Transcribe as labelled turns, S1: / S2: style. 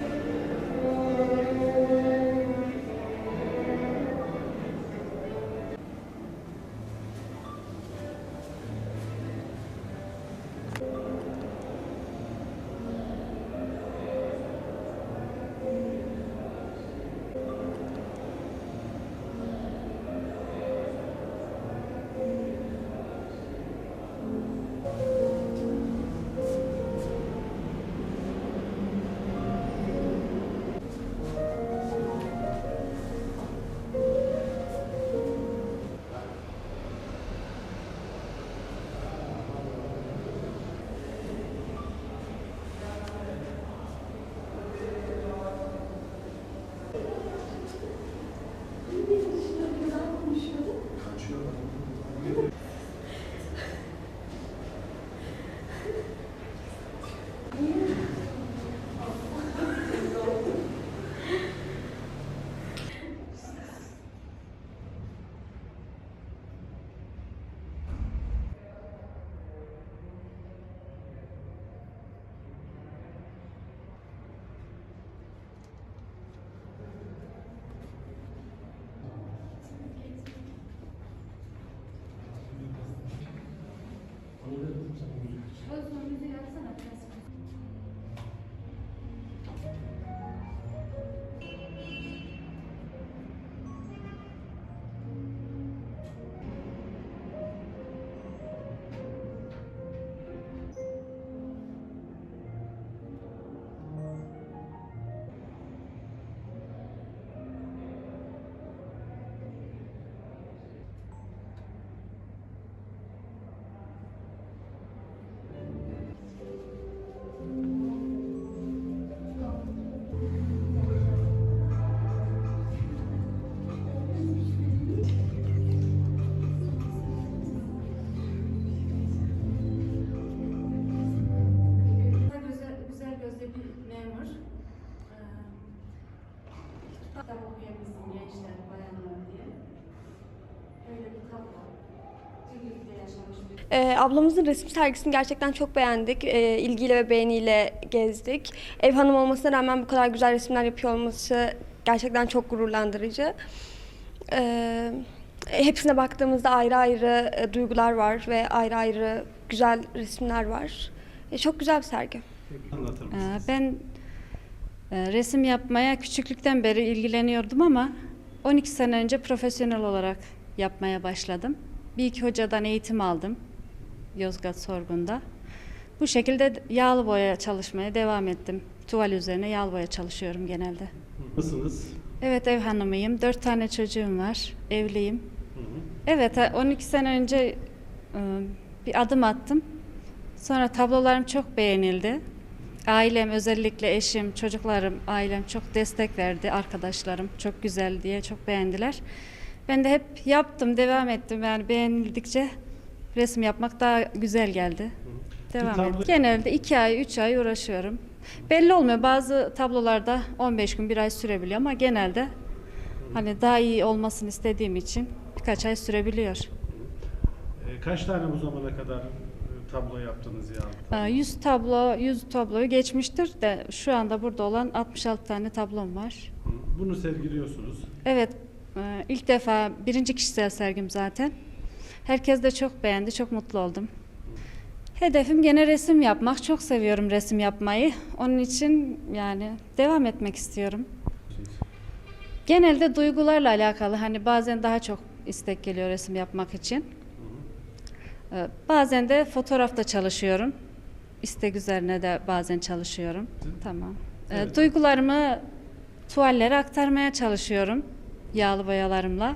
S1: え? sure. Ee,
S2: ablamızın resim sergisini gerçekten çok beğendik. Ee, ilgiyle ve beğeniyle gezdik. Ev hanım olmasına rağmen bu kadar güzel resimler yapıyor olması gerçekten çok gururlandırıcı. Ee, hepsine baktığımızda ayrı ayrı e, duygular var ve ayrı ayrı güzel resimler var. E, çok güzel bir sergi.
S3: Anlatır mısınız?
S4: Ben e, resim yapmaya küçüklükten beri ilgileniyordum ama 12 sene önce profesyonel olarak yapmaya başladım. Bir iki hocadan eğitim aldım Yozgat Sorgun'da. Bu şekilde yağlı boya çalışmaya devam ettim. Tuval üzerine yağlı boya çalışıyorum genelde.
S3: Nasılsınız?
S4: Evet ev hanımıyım. Dört tane çocuğum var. Evliyim.
S3: Hı hı.
S4: Evet, e, 12 sene önce e, bir adım attım. Sonra tablolarım çok beğenildi. Ailem, özellikle eşim, çocuklarım, ailem çok destek verdi. Arkadaşlarım çok güzel diye çok beğendiler. Ben de hep yaptım, devam ettim. Yani beğenildikçe resim yapmak daha güzel geldi. Devam ettim. Genelde iki ay, üç ay uğraşıyorum. Belli olmuyor. Bazı tablolarda 15 gün, bir ay sürebiliyor ama genelde hani daha iyi olmasını istediğim için birkaç ay sürebiliyor.
S3: Ee, kaç tane bu zamana kadar e, tablo yaptınız ya?
S4: Ee, 100 tablo, 100 tabloyu geçmiştir de şu anda burada olan 66 tane tablom var.
S3: Hı. Bunu sergiliyorsunuz.
S4: Evet, e, ilk defa birinci kişisel sergim zaten. Herkes de çok beğendi, çok mutlu oldum. Hedefim gene resim yapmak. Çok seviyorum resim yapmayı. Onun için yani devam etmek istiyorum. Genelde duygularla alakalı. Hani bazen daha çok istek geliyor resim yapmak için. Ee, Bazen de fotoğrafta çalışıyorum. İstek üzerine de bazen çalışıyorum. Tamam. Ee,
S3: Evet.
S4: Duygularımı tuvallere aktarmaya çalışıyorum yağlı boyalarımla.